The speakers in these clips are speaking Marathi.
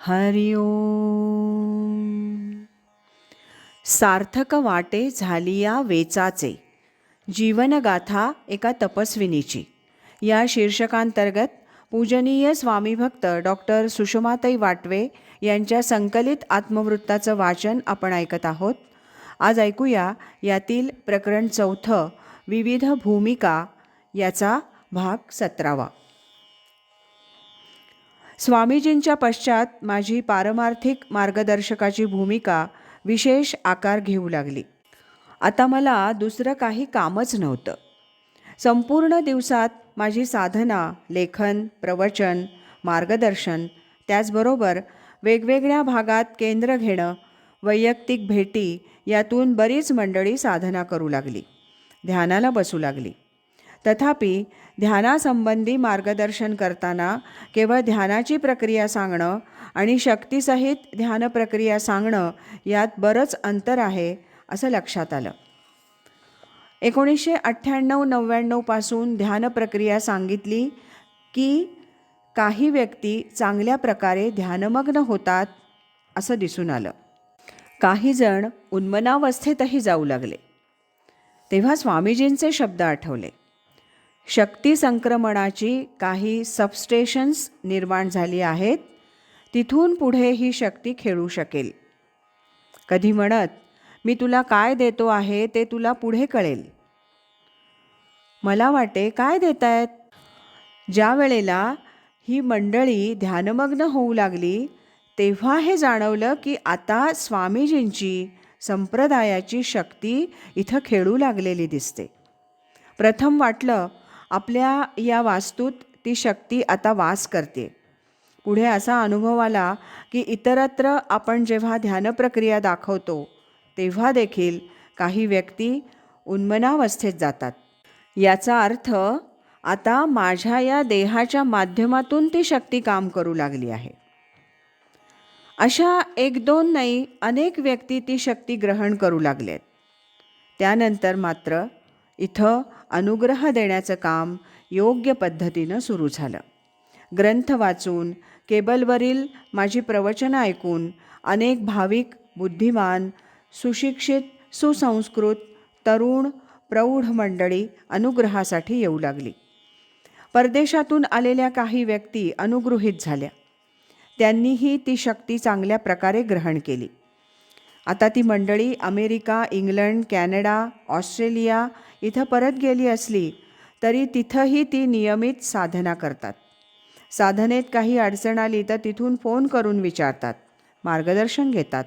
हरि सार्थक वाटे झाली या वेचाचे. जीवनगाथा एका तपस्विनीची. या शीर्षकांतर्गत पूजनीय स्वामीभक्त डॉक्टर सुषमाताई वाटवे यांच्या संकलित आत्मवृत्ताचं वाचन आपण ऐकत आहोत. आज ऐकूया यातील प्रकरण चौथं विविध भूमिका याचा भाग सतरावा. स्वामीजींच्या पश्चात माझी पारमार्थिक मार्गदर्शकाची भूमिका विशेष आकार घेऊ लागली. आता मला दुसरं काही कामच नव्हतं. संपूर्ण दिवसात माझी साधना लेखन प्रवचन मार्गदर्शन त्याचबरोबर वेगवेगळ्या भागात केंद्र घेणं वैयक्तिक भेटी यातून बरीच मंडळी साधना करू लागली. ध्यानाला बसू लागली. तथापि ध्यानासंबंधी मार्गदर्शन करताना केवळ ध्यानाची प्रक्रिया सांगणं आणि शक्तीसहित ध्यान प्रक्रिया सांगणं यात बरंच अंतर आहे असं लक्षात आलं. एकोणीसशे अठ्ठ्याण्णव नव्याण्णवपासून ध्यान प्रक्रिया सांगितली की काही व्यक्ती चांगल्या प्रकारे ध्यानमग्न होतात असं दिसून आलं. काही जण उन्मनावस्थेतही जाऊ लागले. तेव्हा स्वामीजींचे शब्द आठवले. शक्ती संक्रमणाची काही सबस्टेशन्स निर्माण झाली आहेत. तिथून पुढे ही शक्ती खेळू शकेल. कधी म्हणत मी तुला काय देतो आहे ते तुला पुढे कळेल. मला वाटे काय देत आहेत ज्या वेळेला ही मंडळी ध्यानमग्न होऊ लागली तेव्हा हे जाणवलं की आता स्वामीजींची संप्रदायाची शक्ती इथं खेळू लागलेली दिसते. प्रथम वाटलं आपल्या या वास्तूत ती शक्ती आता वास करते. पुढे असा अनुभव आला की इतरत्र आपण जेव्हा ध्यानप्रक्रिया दाखवतो तेव्हा देखील काही व्यक्ती उन्मनावस्थेत जातात. याचा अर्थ आता माझ्या या देहाच्या माध्यमातून ती शक्ती काम करू लागली आहे. अशा एक दोन नाही अनेक व्यक्ती ती शक्ती ग्रहण करू लागल्यात त्यानंतर मात्र इथं अनुग्रह देण्याचं काम योग्य पद्धतीनं सुरू झालं. ग्रंथ वाचून केबलवरील माझी प्रवचनं ऐकून अनेक भाविक बुद्धिमान सुशिक्षित सुसंस्कृत तरुण प्रौढ मंडळी अनुग्रहासाठी येऊ लागली. परदेशातून आलेल्या काही व्यक्ती अनुगृहीत झाल्या. त्यांनीही ती शक्ती चांगल्या प्रकारे ग्रहण केली. आता ती मंडळी अमेरिका इंग्लंड कॅनडा ऑस्ट्रेलिया इथं परत गेली असली तरी तिथंही ती नियमित साधना करतात. साधनेत काही अडचण आली तर तिथून फोन करून विचारतात मार्गदर्शन घेतात.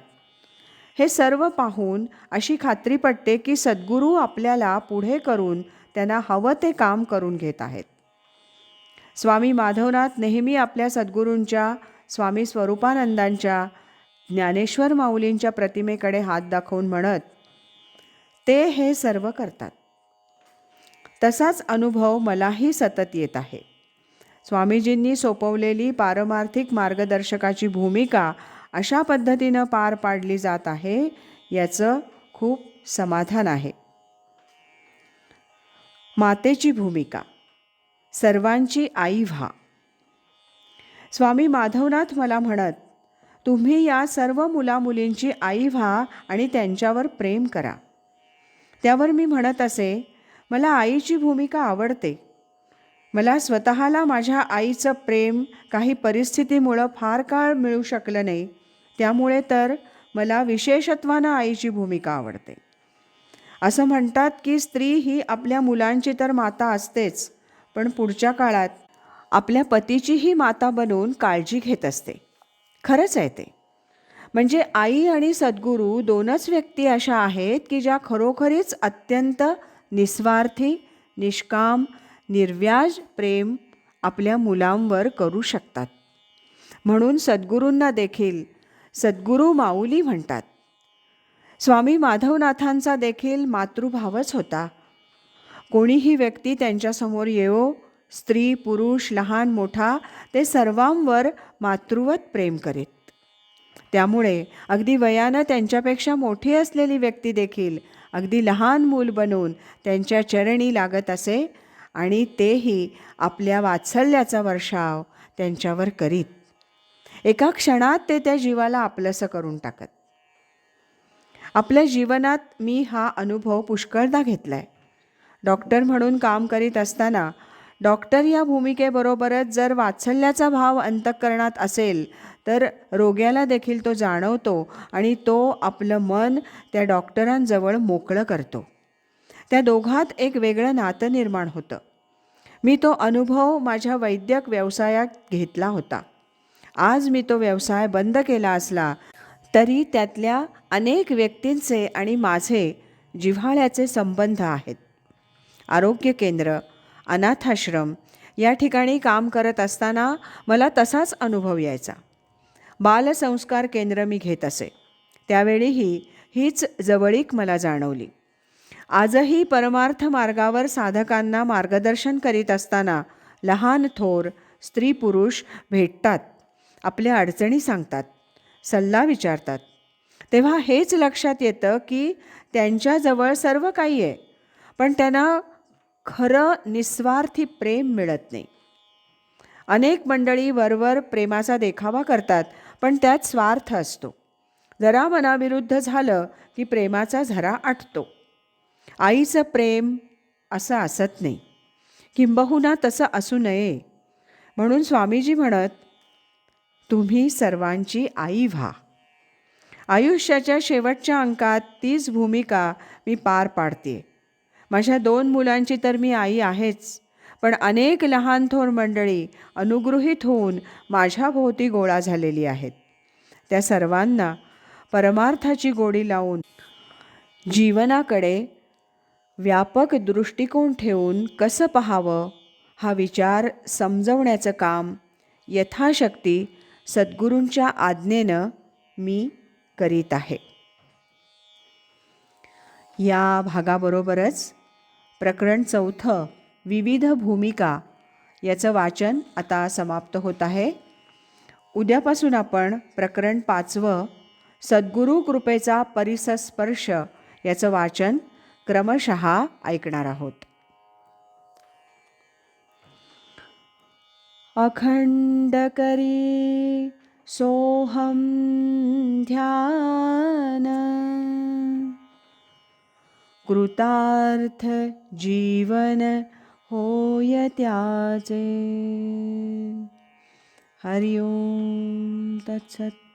हे सर्व पाहून अशी खात्री पटते की सद्गुरू आपल्याला पुढे करून त्यांना हवं ते काम करून घेत आहेत. स्वामी माधवनाथ नेहमी आपल्या सद्गुरूंच्या स्वामी स्वरूपानंदांच्या ज्ञानेश्वर माऊलींच्या प्रतिमेकडे हात दाखवून म्हणत ते हे सर्व करतात. तसाच अनुभव मलाही सतत येत आहे. स्वामीजींनी सोपवलेली पारमार्थिक मार्गदर्शकाची भूमिका अशा पद्धतीनं पार पाडली जात आहे याचं खूप समाधान आहे. मातेची भूमिका. सर्वांची आई व्हा. स्वामी माधवनाथ मला म्हणत तुम्ही या सर्व मुलामुलींची आई व्हा आणि त्यांच्यावर प्रेम करा. त्यावर मी म्हणत असे मला आईची भूमिका आवडते. मला स्वतःला माझ्या आईचं प्रेम काही परिस्थितीमुळं फार काळ मिळू शकलं नाही. त्यामुळे तर मला विशेषत्वानं आईची भूमिका आवडते. असं म्हणतात की स्त्री ही आपल्या मुलांची तर माता असतेच पण पुढच्या काळात आपल्या पतीचीही माता बनून काळजी घेत असते. खरंच आहे ते. म्हणजे आई आणि सद्गुरू दोनच व्यक्ती अशा आहेत की ज्या खरोखरीच अत्यंत निस्वार्थी निष्काम निर्व्याज प्रेम आपल्या मुलांवर करू शकतात. म्हणून सद्गुरूंना देखील सद्गुरू माऊली म्हणतात. स्वामी माधवनाथांचा देखील मातृभावच होता. कोणीही व्यक्ती त्यांच्यासमोर येवो स्त्री पुरुष लहान मोठा ते सर्वांवर मातृवत प्रेम करीत. त्यामुळे अगदी वयानं त्यांच्यापेक्षा मोठी असलेली व्यक्ती देखील अगदी लहान मूल बनून त्यांच्या चरणी लागत असे आणि तेही आपल्या वात्सल्याचा वर्षाव त्यांच्यावर करीत. एका क्षणात ते त्या जीवाला आपलंसं करून टाकत. आपल्या जीवनात मी हा अनुभव पुष्कळदा घेतला आहे डॉक्टर म्हणून काम करीत असताना डॉक्टर या भूमिकेबरोबरच जर वात्सल्याचा भाव अंतःकरणात असेल तर रोग्याला देखील तो जाणवतो आणि तो आपलं मन त्या डॉक्टरांजवळ मोकळं करतो. त्या दोघात एक वेगळं नातं निर्माण होतं. मी तो अनुभव माझ्या वैद्यक व्यवसायात घेतला होता. आज मी तो व्यवसाय बंद केला असला तरी त्यातल्या अनेक व्यक्तींचे आणि माझे जिव्हाळ्याचे संबंध आहेत. आरोग्य केंद्र अनाथाश्रम या ठिकाणी काम करत असताना मला तसाच अनुभव यायचा. बालसंस्कार केंद्र मी घेत असे. त्यावेळीही हीच जवळीक मला जाणवली. आजही परमार्थ मार्गावर साधकांना मार्गदर्शन करीत असताना लहान थोर स्त्री पुरुष भेटतात आपल्या अडचणी सांगतात सल्ला विचारतात. तेव्हा हेच लक्षात येतं की त्यांच्याजवळ सर्व काही आहे पण त्यांना खरं निस्वार्थी प्रेम मिळत नाही. अनेक मंडळी वरवर प्रेमाचा देखावा करतात पण त्यात स्वार्थ असतो. जरा मनाविरुद्ध झालं की प्रेमाचा झरा आटतो. आईचं प्रेम असं असत नाही. किंबहुना तसं असू नये. म्हणून स्वामीजी म्हणत तुम्ही सर्वांची आई व्हा. आयुष्याच्या शेवटच्या अंकात तीच भूमिका मी पार पाडते माझ्या दोन मुलांची तर मी आई आहेच. पण अनेक लहान थोर मंडळी अनुगृहीत होऊन माझ्याभोवती गोळा झालेली आहेत. त्या सर्वांना परमार्थाची गोडी लावून जीवनाकडे व्यापक दृष्टिकोन ठेवून कसं पाहावं हा विचार समजवण्याचं काम यथाशक्ती सद्गुरूंच्या आज्ञेनं मी करीत आहे. या भागाबरोबरच प्रकरण चौथं विविध भूमिका. याचं वाचन आता समाप्त होत आहे. उद्यापासून आपण प्रकरण पाचवं सद्गुरू कृपेचा परिसस्पर्श याचं वाचन क्रमशः ऐकणार आहोत. अखंड करी सोहम ध्यान। कृतार्थ जीवन होय त्याचे हरिओम तत्सत